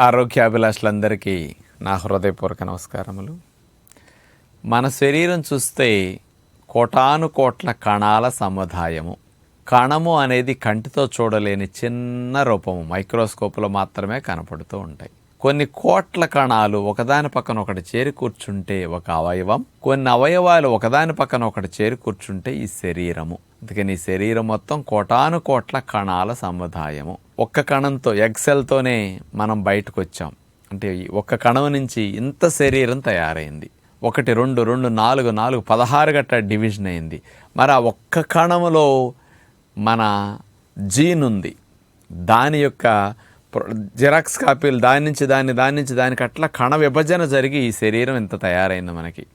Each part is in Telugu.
ఆరోగ్యాభిలాషులందరికీ నా హృదయపూర్వక నమస్కారములు. మన శరీరం చూస్తే కోటాను కోట్ల కణాల సముదాయము. కణము అనేది కంటితో చూడలేని చిన్న రూపము మైక్రోస్కోప్లో మాత్రమే కనపడుతూ ఉంటాయి. కొన్ని కోట్ల కణాలు ఒకదాని పక్కన ఒకటి చేరి కూర్చుంటే ఒక అవయవం కొన్ని అవయవాలు ఒకదాని పక్కన ఒకటి చేరి కూర్చుంటే ఈ శరీరము. అందుకని ఈ శరీరం మొత్తం కోటాను కోట్ల కణాల సముదాయము. ఒక్క కణంతో ఎక్సెల్తోనే మనం బయటకు వచ్చాం అంటే ఒక్క కణం నుంచి ఇంత శరీరం తయారైంది. ఒకటి రెండు రెండు నాలుగు నాలుగు పదహారు గట్ట డివిజన్ అయింది. మరి ఆ ఒక్క కణములో మన జీన్ ఉంది. దాని యొక్క జిరాక్స్ కాపీలు దాని నుంచి దాన్ని దాని నుంచి దానికి అట్లా కణ విభజన జరిగి ఈ శరీరం ఇంత తయారైంది మనకి.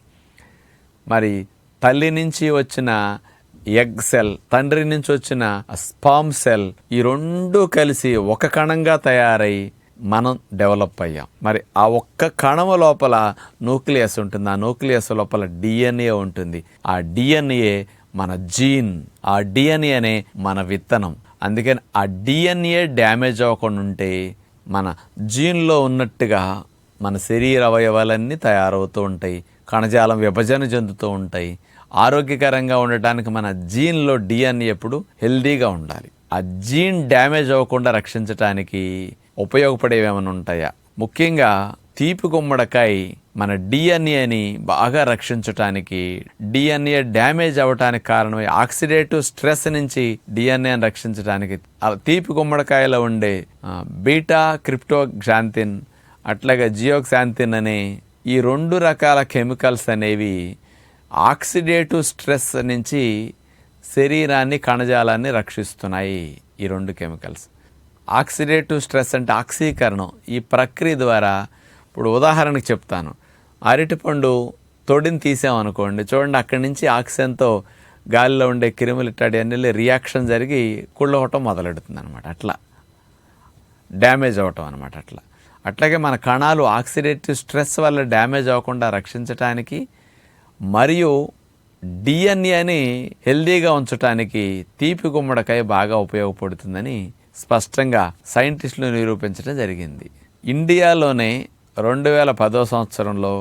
మరి తల్లి నుంచి వచ్చిన ఎగ్ సెల్ తండ్రి నుంచి వచ్చిన స్పామ్ సెల్ ఈ రెండు కలిసి ఒక కణంగా తయారై మనం డెవలప్ అయ్యాం. మరి ఆ ఒక్క కణము లోపల న్యూక్లియస్ ఉంటుంది. ఆ న్యూక్లియస్ లోపల డిఎన్ఏ ఉంటుంది. ఆ డిఎన్ఏ మన జీన్ ఆ డిఎన్ఏనే మన విత్తనం. అందుకని ఆ డిఎన్ఏ డ్యామేజ్ అవ్వకుండా ఉంటే మన జీన్లో ఉన్నట్టుగా మన శరీర అవయవాలన్నీ తయారవుతూ ఉంటాయి కణజాలం విభజన చెందుతూ ఉంటాయి. ఆరోగ్యకరంగా ఉండటానికి మన జీన్లో డిఎన్ఏ ఎప్పుడు హెల్దీగా ఉండాలి. ఆ జీన్ డ్యామేజ్ అవ్వకుండా రక్షించటానికి ఉపయోగపడేవి ఏమైనా ఉంటాయా? ముఖ్యంగా తీపి గుమ్మడికాయ మన డిఎన్ఏని బాగా రక్షించటానికి డిఎన్ఏ డ్యామేజ్ అవ్వటానికి కారణమై ఆక్సిడేటివ్ స్ట్రెస్ నుంచి డిఎన్ఏని రక్షించడానికి తీపి గుమ్మడికాయలో ఉండే బీటా క్రిప్టోగ్జాంతిన్ అట్లాగే జియోక్సాంతిన్ అనే ఈ రెండు రకాల కెమికల్స్ అనేవి ఆక్సిడేటివ్ స్ట్రెస్ నుంచి శరీరాన్ని కణజాలాన్ని రక్షిస్తున్నాయి ఈ రెండు కెమికల్స్. ఆక్సిడేటివ్ స్ట్రెస్ అంటే ఆక్సీకరణం. ఈ ప్రక్రియ ద్వారా ఇప్పుడు ఉదాహరణకు చెప్తాను. అరటిపండు తొడిని తీసామనుకోండి చూడండి అక్కడి నుంచి ఆక్సిజన్తో గాలిలో ఉండే క్రిములు ఇట్లాంటి అన్ని రియాక్షన్ జరిగి కుళ్ళవటం మొదలెడుతుంది అనమాట అట్లా. డ్యామేజ్ అవ్వటం అనమాట అట్లా. అట్లాగే మన కణాలు ఆక్సిడేటివ్ స్ట్రెస్ వల్ల డ్యామేజ్ అవ్వకుండా రక్షించటానికి మరియు డిఎన్ఏని హెల్దీగా ఉంచటానికి తీపి గుమ్మడికాయ బాగా ఉపయోగపడుతుందని స్పష్టంగా సైంటిస్టులు నిరూపించడం జరిగింది. ఇండియాలోనే రెండు వేల పదో సంవత్సరంలో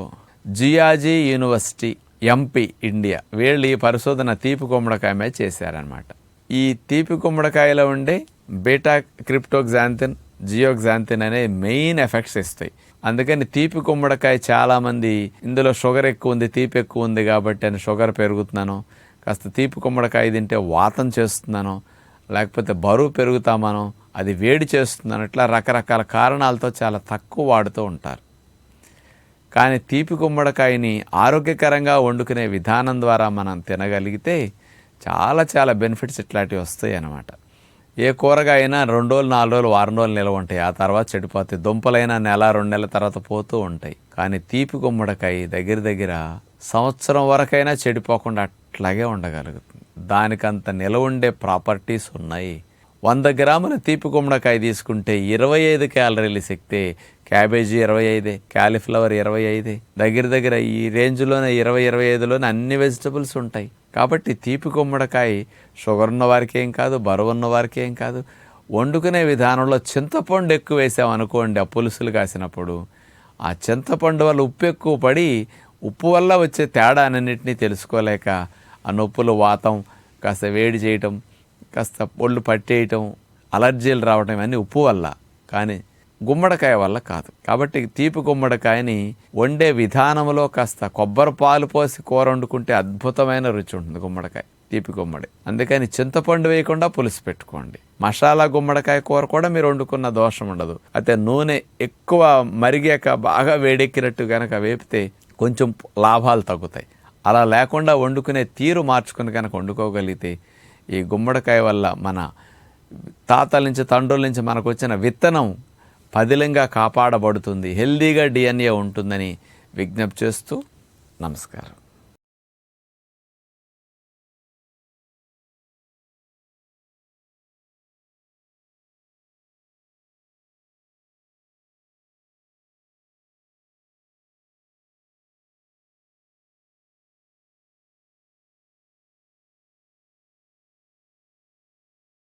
జియాజీ యూనివర్సిటీ ఎంపీ ఇండియా వీళ్ళు ఈ పరిశోధన తీపి గుమ్మడికాయ మీద చేశారనమాట ఈ తీపి గుమ్మడికాయలో ఉండే బీటా క్రిప్టోగ్జాంతిన్ జియోగ్జాంతిన్ అనే మెయిన్ ఎఫెక్ట్స్ ఇస్తాయి. అందుకని తీపి గుమ్మడికాయ చాలామంది ఇందులో షుగర్ ఎక్కువ ఉంది తీపి ఎక్కువ ఉంది కాబట్టి అని షుగర్ పెరుగుతున్నాను కాస్త తీపి గుమ్మడికాయ తింటే వాతం చేస్తున్నాను లేకపోతే బరువు పెరుగుతామనో అది వేడి చేస్తున్నాను ఇట్లా రకరకాల కారణాలతో చాలా తక్కువ వాడుతూ ఉంటారు. కానీ తీపి గుమ్మడికాయని ఆరోగ్యకరంగా వండుకునే విధానం ద్వారా మనం తినగలిగితే చాలా చాలా బెనిఫిట్స్ ఇట్లాంటివి వస్తాయి అన్నమాట. ఏ కూరగాయ అయినా రెండు రోజులు నాలుగు రోజులు వారం రోజులు నిల్వ ఉంటాయి. ఆ తర్వాత చెడిపోతాయి. దుంపలైనా నెల రెండు నెలల తర్వాత పోతూ ఉంటాయి. కానీ తీపి గుమ్మడికాయ దగ్గర దగ్గర సంవత్సరం వరకైనా చెడిపోకుండా అట్లాగే ఉండగలుగుతుంది. దానికంత నిలవ ఉండే ప్రాపర్టీస్ ఉన్నాయి. వంద గ్రాముల తీపి గుమ్మడికాయ తీసుకుంటే ఇరవై ఐదు క్యాలరీల శక్తి క్యాబేజీ ఇరవై ఐదే క్యాలీఫ్లవర్ ఇరవై ఐదే దగ్గర దగ్గర ఈ రేంజ్లోనే ఇరవై ఇరవై ఐదులోనే అన్ని వెజిటబుల్స్ ఉంటాయి. కాబట్టి తీపి గుమ్మడికాయ షుగర్ ఉన్న వారికి ఏం కాదు బరువు ఉన్న వారికి ఏం కాదు. వండుకునే విధానంలో చింతపండు ఎక్కువ వేసామనుకోండి ఆ పులుసులు కాసినప్పుడు. ఆ చింతపండు వల్ల ఉప్పు ఎక్కువ పడి ఉప్పు వల్ల వచ్చే తేడానన్నింటినీ తెలుసుకోలేక ఆ నొప్పులు వాతం కాస్త వేడి చేయటం కాస్త ఒళ్ళు పట్టేయటం అలర్జీలు రావటం ఇవన్నీ ఉప్పు వల్ల కానీ గుమ్మడికాయ వల్ల కాదు. కాబట్టి తీపి గుమ్మడికాయని వండే విధానంలో కాస్త కొబ్బరి పాలు పోసి కూర వండుకుంటే అద్భుతమైన రుచి ఉంటుంది గుమ్మడికాయ తీపి గుమ్మడి. అందుకని చింతపండు వేయకుండా పులుసు పెట్టుకోండి. మసాలా గుమ్మడికాయ కూర కూడా మీరు వండుకున్న దోషం ఉండదు. అయితే నూనె ఎక్కువ మరిగాక బాగా వేడెక్కినట్టు కనుక వేపితే కొంచెం లాభాలు తగ్గుతాయి. అలా లేకుండా వండుకునే తీరు మార్చుకుని కనుక వండుకోగలిగితే ఈ గుమ్మడికాయ వల్ల మన తాతల నుంచి తండ్రుల నుంచి మనకు వచ్చిన విత్తనం పదిలంగా కాపాడబడుతుంది. హెల్దీగా డిఎన్ఏ ఉంటుందని విజ్ఞప్తి చేస్తూ నమస్కారం.